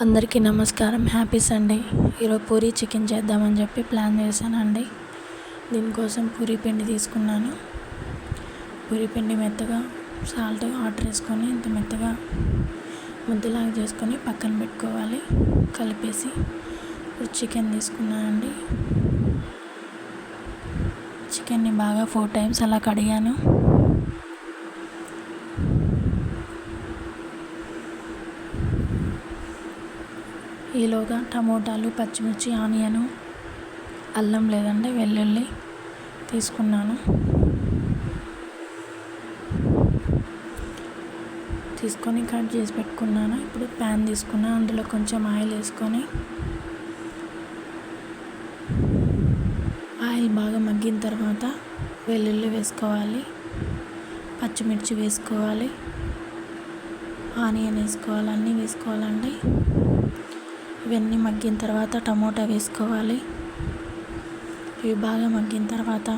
అందరికీ నమస్కారం. Happy Sunday. ఈరోజు పూరి చికెన్ చేద్దామని చెప్పి ప్లాన్ చేశానండి. దీనికోసం పూరి పిండి తీసుకున్నాను. పూరి పిండి మెత్తగా సాల్ట్ వాటర్ వేసుకొని ఇంత మెత్తగా ముద్దలాగా చేసుకొని పక్కన పెట్టుకోవాలి. కలిపేసి ఇప్పుడు చికెన్ తీసుకున్నానండి. చికెన్ని బాగా ఫోర్ టైమ్స్ అలా కడిగాను. ఈలోగా టమోటాలు పచ్చిమిర్చి ఆనియను అల్లం లేదండి వెల్లుల్లి తీసుకున్నాను. తీసుకొని కట్ చేసి పెట్టుకున్నాను. ఇప్పుడు ప్యాన్ తీసుకున్నా అందులో కొంచెం ఆయిల్ వేసుకొని ఆయిల్ బాగా మగ్గిన తర్వాత వెల్లుల్లి వేసుకోవాలి పచ్చిమిర్చి వేసుకోవాలి ఆనియన్ వేసుకోవాలి అన్నీ వేసుకోవాలండి. ఇవన్నీ మగ్గిన తర్వాత టమోటా వేసుకోవాలి. ఇవి బాగా మగ్గిన తర్వాత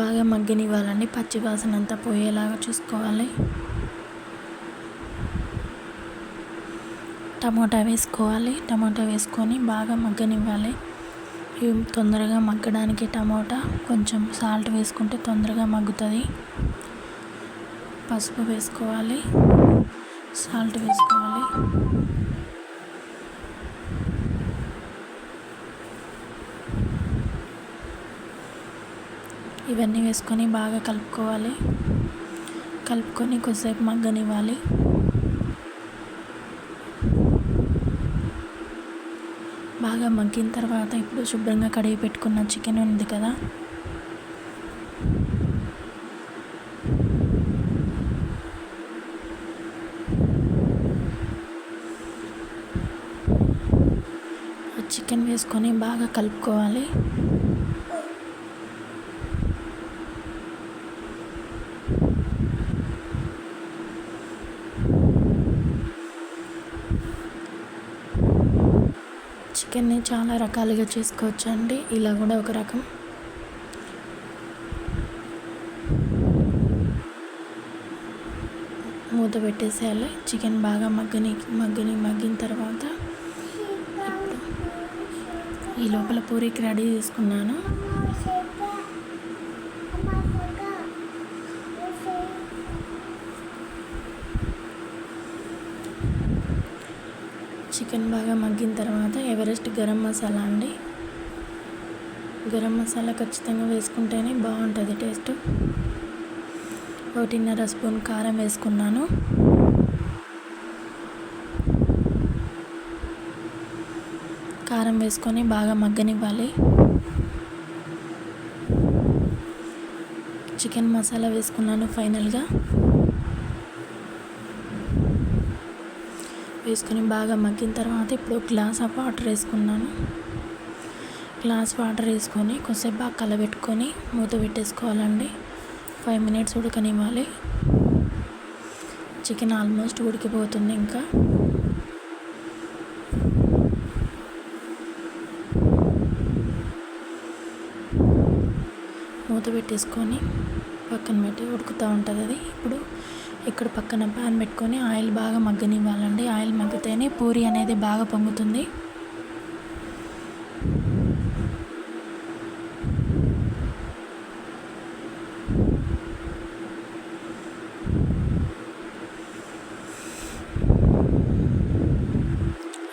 బాగా మగ్గనివ్వాలండి. పచ్చి వాసన అంతా పోయేలాగా చూసుకోవాలి. టమోటా వేసుకోవాలి. టమోటా వేసుకొని బాగా మగ్గనివ్వాలి. ఇవి తొందరగా మగ్గడానికి టమోటా కొంచెం సాల్ట్ వేసుకుంటే తొందరగా మగ్గుతుంది. పసుపు వేసుకోవాలి. సాల్ట్ వేసుకోవాలి. ఇవన్నీ వేసుకొని బాగా కలుపుకోవాలి. కలుపుకొని కొద్దిసేపు మగ్గనివ్వాలి. బాగా మగ్గిన తర్వాత ఇప్పుడు శుభ్రంగా కడిగి పెట్టుకున్న చికెన్ ఉంది కదా. చికెన్ వేసుకొని బాగా కలుపుకోవాలి. చికెన్ని చాలా రకాలుగా చేసుకోవచ్చు అండి ఇలా కూడా ఒక రకం. మూత పెట్టేసేయాలి. చికెన్ బాగా మగ్గని మగ్గని మగ్గిన తర్వాత ఇప్పుడు ఈ లోపల పూరికి రెడీ చేసుకున్నాను. చికెన్ బాగా మగ్గిన తర్వాత ఎవరెస్ట్ గరం మసాలా అండి. గరం మసాలా ఖచ్చితంగా వేసుకుంటేనే బాగుంటుంది టేస్ట్. ఒకటిన్నర స్పూన్ కారం వేసుకున్నాను. కారం వేసుకొని బాగా మగ్గనివ్వాలి. చికెన్ మసాలా వేసుకున్నాను ఫైనల్గా. వేసుకొని బాగా మగ్గిన తర్వాత ఇప్పుడు గ్లాస్ ఆఫ్ వాటర్ వేసుకున్నాను. గ్లాస్ వాటర్ వేసుకొని కొంచెం బాగా కలబెట్టుకొని మూత పెట్టేసుకోవాలండి. ఫైవ్ మినిట్స్ ఉడకనివ్వాలి. చికెన్ ఆల్మోస్ట్ ఉడికిపోతుంది ఇంకా. మూత పెట్టేసుకొని పక్కన పెట్టి ఉడుకుతూ ఉంటుంది అది. ఇప్పుడు ఇక్కడ పక్కన ప్యాన్ పెట్టుకొని ఆయిల్ బాగా మగ్గనివ్వాలండి. ఆయిల్ మగ్గితేనే పూరి అనేది బాగా పొంగుతుంది.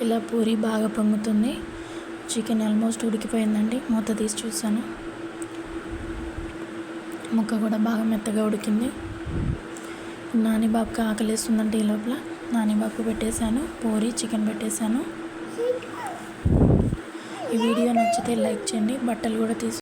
ఇలా పూరి బాగా పొంగుతుంది. చికెన్ ఆల్మోస్ట్ ఉడికిపోయిందండి. మూత తీసి చూసాను ముక్క కూడా బాగా మెత్తగా ఉడికింది. నానిబాబుకి ఆకలిస్తుందంటే ఈ లోపల నానిబాబుకి పెట్టేశాను పూరి చికెన్ పెట్టేశాను. ఈ వీడియో నచ్చితే లైక్ చేయండి బట్టలు కూడా తీసు